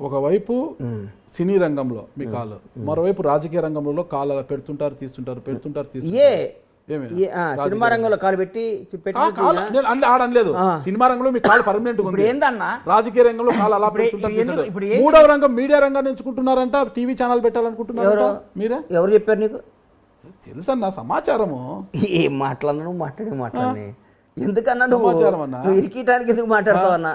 ఒకవైపు సినీ రంగంలో మీ కాలు మరోవైపు రాజకీయ రంగంలో కాలు అలా పెడుతుంటారు తీస్తుంటారు పెడుతుంటారు తీస్తుంటారు. సినిమా రంగంలో కాలు పెట్టి పెట్టి ఆ కాలు నేను అంటే ఆడనలేదు సినిమా రంగంలో మీ కాలు పర్మనెంట్ ఉంది. ఏందన్నా? రాజకీయ రంగంలో కాలు అలా పెడుతుంటారు మూడవ రంగం మీడియా రంగాన్ని ఎంచుకుంటున్నారంట టీవీ ఛానల్ పెట్టాలనుకుంటున్నారంట మీరే? ఎవరు చెప్పారు నీకు? తెలుసన్న సమాచారము. ఏం మాట్లాడినా మాట్లాడి మాట్లాడి ఎందుకన్నా సమాచారం అన్నా. ఎందుకు మాట్లాడతావు అన్న.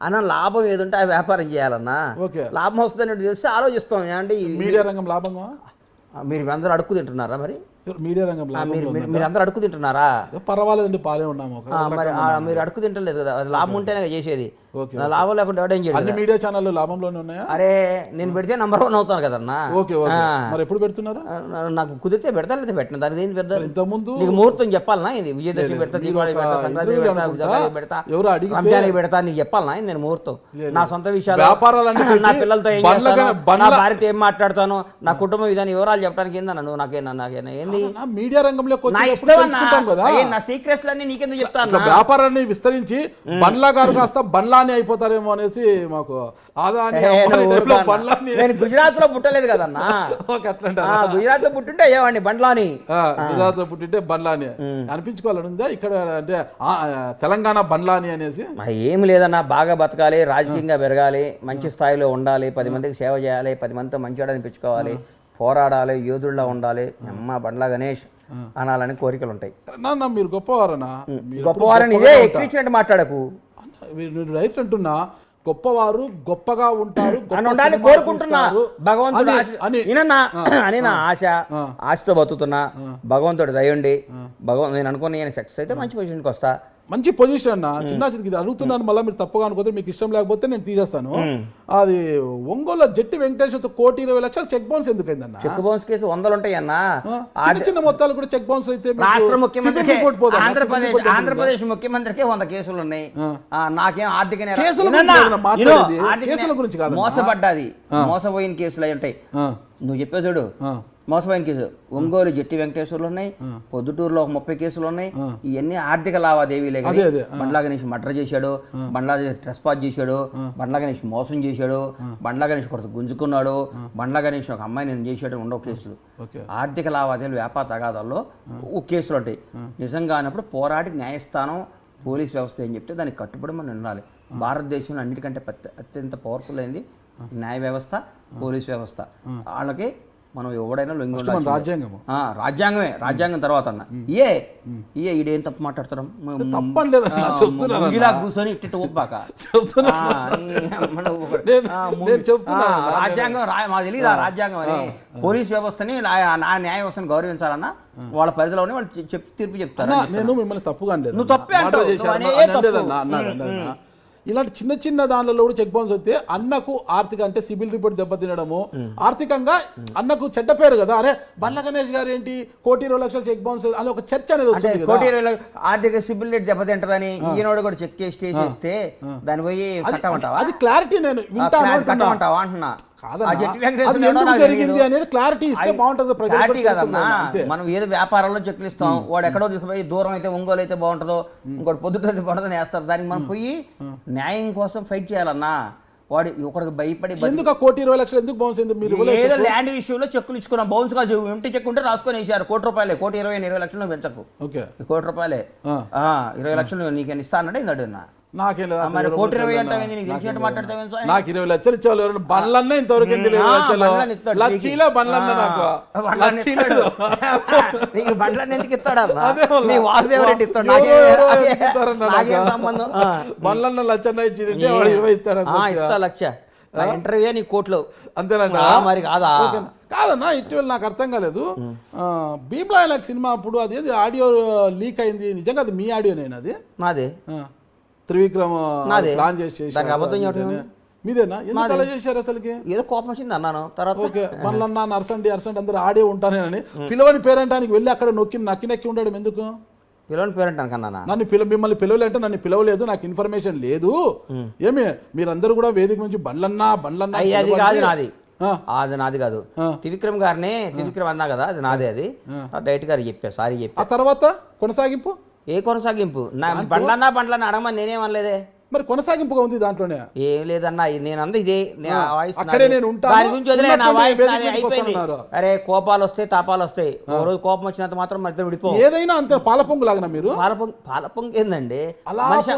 అన్న లాభం ఏదుంటే ఆ వ్యాపారం చేయాలన్నా. ఓకే. లాభం వస్తుందని తెలిసి ఆలోచిస్తాం. అంటే మీడియా రంగం లాభంగా మీరు అందరూ అడుక్కు తింటున్నారా మరి? మీడియా రంగం లాభం మీరు అందరూ అడుక్కు తింటున్నారా? పర్వాలేదండి పాలే ఉన్నాము. మరి మీరు అడుక్కు తింటలేదు కదా. లాభం ఉంటేనే చేసేది. నా లాభం లేకుండా ఎవడేం చేయడు అన్ని మీడియా ఛానళ్ళు లాభంలోనే ఉన్నాయా? అరే నేను పెడితే నంబర్ వన్ అవుతాను కదన్నా ఓకే. మరి ఎప్పుడు పెడుతున్నారు? నాకు కుదిరితే పెడతా లేదా పెట్టిన. దానికి ఏంది పెద్ద ఇంతకుముందు నీకు ముహూర్తం చెప్పాలనా? ఇది విజయదశమి పెడతా దీపావళి పెడతా సంక్రాంతి పెడతా పెడతా ఎవరో అడిగితే- రంజానికి పెడతా నీకు చెప్పాలనా? నేను ముహూర్తం. నా సొంత విషయాలు వ్యాపారాలన్నీ నా పిల్లలతో ఏం బండ్ల చేస్తాను? బండ్ల- నా భార్యతో ఏం మాట్లాడతాను? నా కుటుంబం ఇదని వివరాలు చెప్పడానికి ఏందన్నా? నువ్వు నాకేనా నాకేనా ఏంది? మీడియా రంగంలోకి నా సీక్రెట్స్ అన్ని. నీకెందుకు చెప్తా ఇట్లా అన్నా? వ్యాపారాన్ని విస్తరించి బండ్లా గారు కాస్త బండ్లాని అయిపోతారేమో అనేసి మాకు. బండ్లాని నేను గుజరాత్లో పుట్టలేదు కదన్నా. గుజరాత్లో పుట్టుంటే అయ్యేవాడిని బండ్లాని? గుజరాత్లో పుట్టింటే బండ్లాని. అనిపించుకోవాలని ఉందా? ఇక్కడ అంటే తెలంగాణ బండ్లాని అనేసి? ఏం లేదన్నా బాగా బతకాలి రాజకీయంగా పెరగాలి మంచి స్థాయిలో ఉండాలి పది మందికి సేవ చేయాలి పది మందితో మంచివాడు అనిపించుకోవాలి పోరాడాలి యోధుల్లా ఉండాలి అమ్మ బండ్లా గణేష్ అనాలని కోరికలు ఉంటాయి నాన్న మీరు గొప్పవారనా మీరు గొప్పవారని ఇదే ఎక్కించినట్టు మాట్లాడకు. మీరు రైట్ అంటున్నా గొప్పవారు గొప్పగా ఉంటారు గొప్ప అని ఉండాలని సినిమా కోరుకుంటున్నా. తీస్తారు. భగవంతుడు అని- నా ఆశ ఆశతో బతుకుతున్నా. భగవంతుడు దయండి భగవంతు నేను అనుకున్న నేను సక్సెస్ అయితే మంచి పొజిషన్కి వస్తా. మంచి పొజిషన్ అన్న. చిన్న చిన్నది ఇది అడుగుతున్నాను మళ్ళీ మీరు తప్పుగా అనుకోతే మీకు ఇష్టం లేకపోతే నేను తీసేస్తాను. అది ఒంగోలు జట్టి వెంకటేశ్వరతో కోటి ఇరవై లక్షలు చెక్ బౌన్స్ ఎందుకైందన్న? చెక్ బౌన్స్ కేసు వందలు ఉంటాయన్నా ఆ, చిన్న చిన్న మొత్తాలు కూడా చెక్ బౌన్స్ అయితే రాష్ట్ర ఆంధ్రప్రదేశ్? ఆంధ్రప్రదేశ్ ముఖ్యమంత్రికి వంద కేసులు ఉన్నాయి. ఆ, నాకేం ఆర్థిక కేసుల? గురించి కాదన్నా. మోసపడ్డాది. మోసపోయిన కేసులు అయి ఉంటాయి. నువ్వు చెప్పే చూడు. ఆ. మోసపోయిన కేసు ఒంగోలు జట్టి వెంకటేశ్వర్లు ఉన్నాయి పొద్దుటూరులో ఒక ముప్పై కేసులు ఉన్నాయి. ఇవన్నీ ఆర్థిక లావాదేవీలే కానీ బండ్లా గణేష్ మర్డర్ చేశాడు బండ్లా ట్రెస్ పాస్ చేశాడు బండ్లా గణేష్ మోసం చేశాడు బండ్లా గణేష్ కొడుకు గుంజుకున్నాడు బండ్లా గణేష్ ఒక అమ్మాయి నేను చేశాడు ఉండవు కేసులు. ఆర్థిక లావాదేవీలు వ్యాపార తగాదాల్లో ఓ కేసులు ఉంటాయి. నిజంగా అన్నప్పుడు పోరాడి న్యాయస్థానం పోలీస్ వ్యవస్థ ఏం చెప్తే దానికి కట్టుబడి మనం ఉండాలి. భారతదేశంలో అన్నిటికంటే అత్యంత పవర్ఫుల్ అయింది న్యాయ వ్యవస్థ పోలీస్ వ్యవస్థ. వాళ్ళకి మనం ఎవడైనా లొంగి ఉండాల్సిందే. రాజ్యాంగము. రాజ్యాంగం తర్వాత అన్న. ఏ? ఏ ఈడేం తప్పు మాట్లాడతాం. ముంగిలా కూర్చొని ఇట్టి ఒప్పాక. రాజ్యాంగం మాకు తెలియదు రాజ్యాంగం అని? పోలీస్ వ్యవస్థని నా- న్యాయ వ్యవస్థని గౌరవించాలన్న వాళ్ళ పరిధిలోనే వాళ్ళు చె- చెప్ తీర్పు చెప్తారు నేను మిమ్మల్ని తప్పుగా నువ్వు తప్పే అన్న. ఇలాంటి చిన్న చిన్న దానిలో కూడా చెక్ బౌన్స్ వస్తే అన్నకు ఆర్థిక అంటే సిబిల్ రిపోర్ట్ దెబ్బతినడము. ఆర్థికంగా అన్నకు చెడ్డ పేరు కదా. అరే బండ్ల గణేష్ గారు ఏంటి? కోటి ఇరవై లక్షల చెక్ బౌన్స్ అని ఒక చర్చ అనేది వస్తుంది కోటి ఇరవై ఆర్థిక సిబిల్ రేట్ దెబ్బతింటారని ఈయనోడు కూడా చెక్ చేసి కేసు ఇస్తే దాని పోయి కట్టమంటావా? అది క్లారిటీ నేను వింటాను అంటున్నా. జరిగింది. అనేది క్లారిటీ ఇస్తే బాగుంటుంది క్లారిటీ. మనం ఏదో వ్యాపారంలో చెక్లు ఇస్తాం వాడు ఎక్కడో తీసుకుపోయి దూరం అయితే ఒంగోలు అయితే బాగుంటుందో ఇంకోటి పొద్దుట అయితే బాగుంటుందని వేస్తారు. దానికి మనం పోయి న్యాయం కోసం ఫైట్ చేయాలన్నా వాడు ఒకడికి భయపడి ఎందుకు కోటి ఇరవై లక్షలు ఎందుకు బౌన్స్ అయింది? మీరు ఏదో. ల్యాండ్ విషయంలో చెక్కులు ఇచ్చుకున్నాం. బౌన్స్గా ఎంటీ చెక్ ఉంటే రాసుకొని వేసారు కోటి రూపాయలే కోటి ఇరవై ఇరవై లక్షలు పెంచకు. ఓకే. కోటి రూపాయలే. ఇరవై లక్షలు నీకు ఇస్తా అన్నాడు ఇందడు నా నాకేం లేదా మరి ఇరవై కోటి ఇరవై? నీకు తెలిసినట్టు ఇరవై లక్షలు ఇచ్చేవాళ్ళు ఎవరైనా బండ్లన్నా ఇంతవరకు ఎందుకు ఇరవై ఆ, లక్షలు బండ్లన్నా నాకు. నీకు. బండ్లని ఎందుకు ఇస్తాడు? అదే. నీ వాసుదేవ రెడ్డి ఇస్తాడు? ఎవరో నాకేం- ఎవరో అదే- సంబంధం. బండ్లన్న లచ్చన్న ఇచ్చింటే వాడు ఇరవై ఇస్తాడు ఇస్తా లక్ష. ఇంటర్వ్యూ నీ కోట్లు. అంతేనండి మరి కాదా? కాదన్నా ఇటీవల నాకు అర్థం కాలేదు. భీమ్లా నాకు సినిమా అప్పుడు అదేది ఆడియో లీక్ అయింది. నిజంగా అది మీ ఆడియోనేనా అది? నాదే? త్రివిక్రమ్. ప్లాన్ చేసి. దానికి అబద్ధం? మీదేనా? ఎందుకు అలా చేశారు అసలుకి? ఏదో కోపం వచ్చింది అన్నాను. తర్వాత ఓకే. మళ్ళన్నా నర్సండి అర్సండి అందరూ ఆడే ఉంటానేనని పిలవని పేరంటానికి వెళ్ళి అక్కడ నొక్కి నక్కి నక్కి ఉండడం ఎందుకు? పిల్లలని పేరెంట్ అనుకన్నానా నన్ను పిల మిమ్మల్ని పిలవలేంటే నన్ను పిలవలేదు నాకు ఇన్ఫర్మేషన్ లేదు. ఏమి? మీరందరూ కూడా వేదిక నుంచి బండ్లన్నా బండ్లన్నా అది కాదు. నాది. అది నాది కాదు. త్రివిక్రమ్ గారిని త్రివిక్రమ్ అన్నా కదా అది నాదే అది. డైరెక్ట్ గారు చెప్పా సారీ చెప్పా. ఆ తర్వాత కొనసాగింపు? ఏ కొనసాగింపు? నా బండ్లన్నా బండ్లన్నా అడగమని నేనేమనలేదే. మరి కొనసాగింపుగా ఉంది దాంట్లోనే? ఏం లేదన్నా నేను అంద ఇదే. అక్కడే. నేను ఉంటాను. అరే కోపాలు వస్తాయి తాపాలు వస్తాయి. ఒక రోజు కోపం వచ్చినంత మాత్రం ఇద్దరు విడిపో. ఏదైనా అంత పాలపొంగు లాగనా మీరు? పాలపొంగ పాలపొంగ ఏందండి? మనిషి?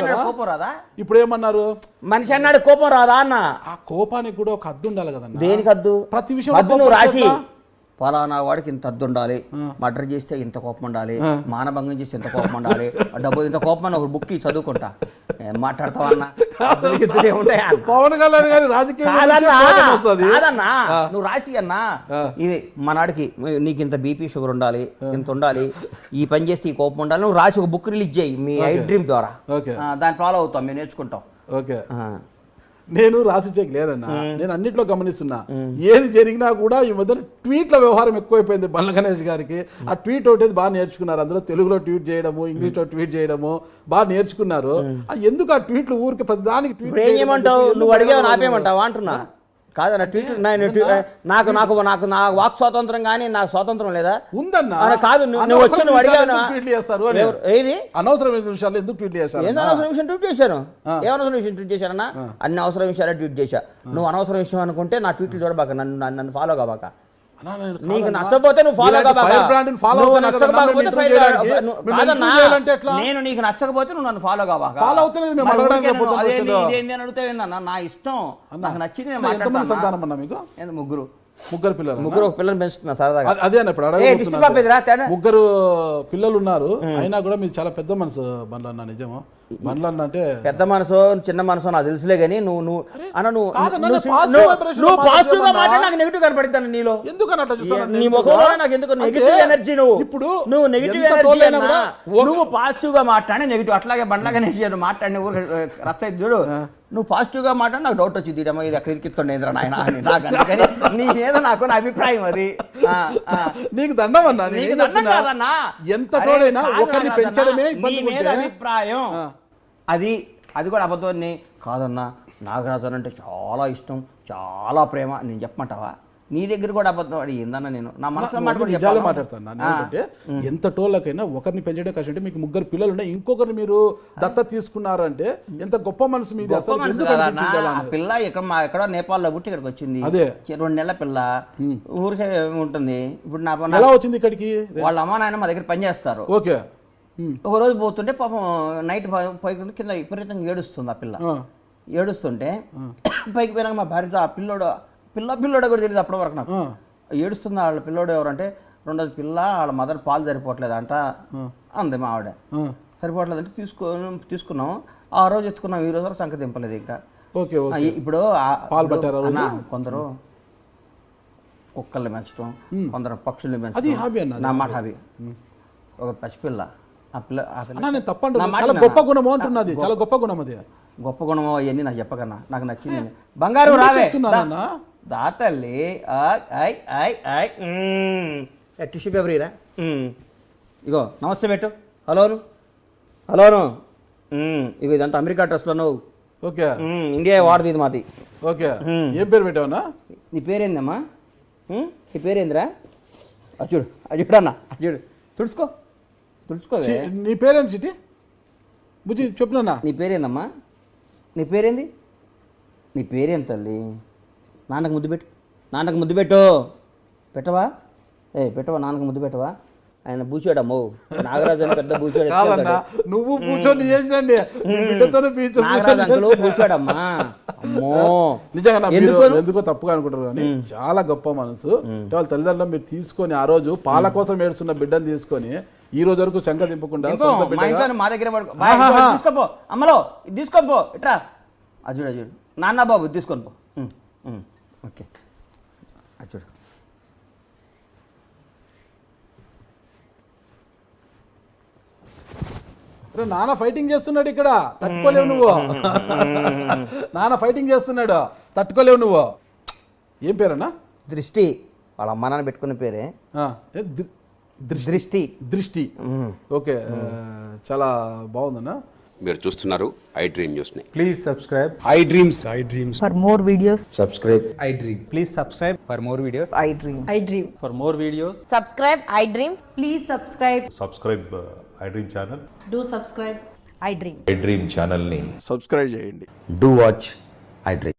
అన్నాడు కోపం రాదా? ఇప్పుడు ఏమన్నారు? మనిషి అన్నాడు కోపం రాదా అన్న? ఆ కోపానికి కూడా ఒక హద్దు ఉండాలి కదన్నా? దేనికి అద్దు ప్రతి అద్దు కోపం రాసి? పలానా వాడికి ఇంత అద్దు ఉండాలి మర్డర్ చేస్తే ఇంత కోపం ఉండాలి మానభంగం చేస్తే ఇంత కోపం ఉండాలి డబ్బు ఇంత కోపం అని ఒక బుక్ చదువుకుంటా. మాట్లాడతావన్నా? పవన్ కళ్యాణ్ గారి నువ్వు రాసి అన్నా. ఇది మనాడికి నీకు ఇంత బీపీ షుగర్ ఉండాలి ఇంత ఉండాలి ఈ పని చేస్తే ఈ కోపం ఉండాలి నువ్వు రాసి ఒక బుక్ రిలీజ్ చేయి మీ ఐ డ్రీమ్ ద్వారా. దాన్ని ఫాలో అవుతాం మేము నేర్చుకుంటాం. ఓకే. నేను రాసిచ్చేకి లేదన్నా. నేను అన్నిట్లో గమనిస్తున్నా. ఏది జరిగినా కూడా ఈ మధ్య ట్వీట్ల వ్యవహారం ఎక్కువైపోయింది బండ్ల గణేష్ గారికి. ఆ ట్వీట్ ఒకటి బాగా నేర్చుకున్నారు. అందులో తెలుగులో ట్వీట్ చేయడము ఇంగ్లీష్లో ట్వీట్ చేయడము బాగా నేర్చుకున్నారు. ఎందుకు ఆ ట్వీట్లు ఊరికి ప్రతిదానికి ట్వీట్ ఇప్పుడు ఏం చేయమంటావు? నువ్వు అడిగావు నాపేమంటావు అంటున్నా. కాదన్న ట్వీట్ నాకు నాకు నాకు నా వాక్ స్వాతంత్రం కానీ నాకు స్వాతంత్రం లేదా? ఉందన్నా. కాదు నువ్వు వచ్చి నువ్వు ఎందుకు ట్వీట్లు చేస్తారు ఏది? అనవసరమైన విషయాలు ఎందుకు ట్వీట్ చేస్తారు ఏందో అనవసరం విషయం ట్వీట్ చేశాను ఏమనవసరం విషయం ట్వీట్ చేశానన్నా అన్ని? అవసరం విషయాలే ట్వీట్ చేశా. నువ్వు అనవసరం విషయం అనుకుంటే నా ట్వీట్లు చూడబాక నన్ను నన్ను- ఫాలో కాబాక. నీకు. నచ్చకపోతే నువ్వు ఫాలో? నేను నీకు నచ్చకపోతే నువ్వు నన్ను ఫాలో కాబాక ఫాలో అవుతలేదు మేము మరి అడగడానికి ఊరికే పోతాం నువ్వు అదేంది, క్వశ్చన్లో. ఇదేంది అని అడిగితే ఏందన్నా నా ఇష్టం. నాకు నచ్చింది ముగ్గురు? ముగ్గురు పిల్లలు ముగ్గురు ఒక పిల్లల్ని పెంచుతున్నా సరదాగా. అదే- అన్న ఇప్పుడు ముగ్గురు పిల్లలు ఉన్నారు. అయినా కూడా మీరు చాలా పెద్ద మనసు బండ్లన్న నిజము. బండ్లన్న అంటే పెద్ద మనసు చిన్న మనసు నాకు తెలుసులే కానీ నువ్వు నువ్వు అన్న నువ్వు నువ్వు పాజిటివ్గా? మాట్లాడి నాకు నెగిటివ్ కనపడిద్దాను నీలో? ఎందుకని అట్లా చూస్తాను నీ ముఖంలో నాకు ఎందుకు నెగిటివ్ ఎనర్జీ నువ్వు? ఇప్పుడు నువ్వు నెగిటివ్ ఎనర్జీ నువ్వు పాజిటివ్గా మాట్లాడి నెగిటివ్ అట్లాగే బండ్లగా నేను మాట్లాడిన ఊరు రచ్చ చూడు. నువ్వు పాజిటివ్గా మాట్లాడి నాకు డౌట్ వచ్చింది. ఇడమ్మ ఇది అక్కడ ఇరికిస్తుండే ఏంద్రా నాయన అని. నాకు అందుకని నీ మీద నాకు నా అభిప్రాయం అది. నీకు దండం అన్నా నేను నీకు దండం? కాదన్నా. ఎంత తోడైనా ఒకరిని. పెంచడమే ఇబ్బంది మీద అభిప్రాయం. అది అది కూడా అబద్ధం కాదన్నా నాగరాజన్ అంటే చాలా ఇష్టం చాలా ప్రేమ. నేను చెప్పమంటావా? నీ దగ్గర కూడా అబద్ధం వాడు ఏందన్నా నేను? నా మనసులో మాట కూడా నిజాలే చెప్పాలా? మాట్లాడతాను. ఏంటంటే ఎంత టోళ్ళకైనా ఒకరిని పెంచడం కష్టం అంటే మీకు ముగ్గురు పిల్లలు ఉన్నాయి ఇంకొకరిని మీరు దత్త తీసుకున్నారు అంటే ఎంత గొప్ప మనసు మీది? పిల్ల ఇక్కడ మా ఎక్కడో నేపాల్లో పుట్టి ఇక్కడికి వచ్చింది. అదే. రెండు నెలల పిల్ల. ఊరికే ఉంటుంది ఇప్పుడు నా ఎలా వచ్చింది ఇక్కడికి? వాళ్ళ అమ్మ నాయన మా దగ్గర పని చేస్తారు. ఓకే. ఒక రోజు పోతుంటే పాపం నైట్ పైకి కింద విపరీతంగా ఏడుస్తుంది ఆ పిల్ల. ఏడుస్తుంటే పైకి పోయినాక మా భార్య ఆ పిల్లోడు పిల్ల పిల్లోడు కూడా తెలియదు అప్పటి వరకు నాకు. ఆ. ఏడుస్తుంది వాళ్ళ పిల్లోడు ఎవరంటే రెండోది పిల్ల వాళ్ళ మదర్ పాలు సరిపోవట్లేదంట అంది మా ఆవిడ. సరిపోవట్లేదంటే తీసుకో తీసుకున్నాం ఆ రోజు ఎత్తుకున్నాం ఈ రోజు వరకు సంఖ్య దింపలేదు ఇంకా. ఓకే ఇప్పుడు కొందరు కుక్కల్ని పెంచడం కొందరు పక్షుల్ని పెంచడం నా మాట హాబీ. ఒక పసిపిల్ల ఆ పిల్ల ఆ తప్పండి? గొప్ప గుణము అంటున్నది చాలా గొప్ప గుణం అది గొప్ప గుణం అవన్నీ నాకు చెప్పకన్నా నాకు నచ్చింది. బంగారు రావే? దా- దా తల్లి ఆయ్, ఆయ్, ఆయ్, ఆయ్. మ్మ్. ఏ, టిష్యూ పేపర్ ఇరా. ఇగో నమస్తే పెట్టు హలోను హలోను. ఇగో ఇదంతా అమెరికా డ్రెస్లో నువ్వు ఓకే. ఇండియా వాడది ఇది మాది ఓకే ఏం పేరు పెట్టావన్నా నీ పేరేందమ్మా మ్మ్? నీ పేరేందిరా అది చూడు అది చూడన్నా అది చూడు తుడుచుకో తుడుచుకోవే చి- నీ పేరేంటి చిటి బుజ్జి చెప్తున్నా నీ పేరేందమ్మా నీ పేరేంది నీ పేరేం తల్లి నాన్నకు ముద్దు పెట్టు. నాన్నకు ముద్దు పెట్టు. పెట్టవా? ఏ పెట్టవా? నాన్నకు ముద్దు పెట్టవా? ఆయన బూచాడమ్మో నాగరాజు అని పెద్ద బూచాడు కాదన్నా నువ్వు చేసినండి నాగరాజు అంకులు బూచాడమ్మా. అమ్మో. నిజంగా ఎందుకు? తప్పుగా అనుకుంటారు కానీ చాలా గొప్ప మనసు. వాళ్ళ తల్లిదండ్రులు మీరు తీసుకొని ఆ రోజు పాల కోసం ఏడుస్తున్న బిడ్డను తీసుకొని ఈ రోజు వరకు చంక దింపకుండా మా దగ్గర తీసుకోపో అమ్మలో తీసుకోపో ఇట్రా. అది చూడు నాన్న బాబు తీసుకొని పో ఓకే. చూడు. రే, నాన్న ఫైటింగ్ చేస్తున్నాడు ఇక్కడ. తట్టుకోలేవు నువ్వు. నాన్న ఫైటింగ్ చేస్తున్నాడు. తట్టుకోలేవు నువ్వు. ఏం పేరన్నా? దృష్టి. వాళ్ళ అమ్మ నాన్న పెట్టుకున్న పేరే. దృష్టి. దృష్టి. ఓకే చాలా బాగుందన్నా. మీరు చూస్తున్నారు ఐ డ్రీమ్ న్యూస్ని. Please subscribe I dreams. I dreams. For more videos subscribe I dream. Please subscribe for more videos I dream. I dream. For more videos subscribe I dream please subscribe subscribe I dream channel do subscribe I dream I dream ఛానల్ని. Subscribe చేయండి. Do watch I dream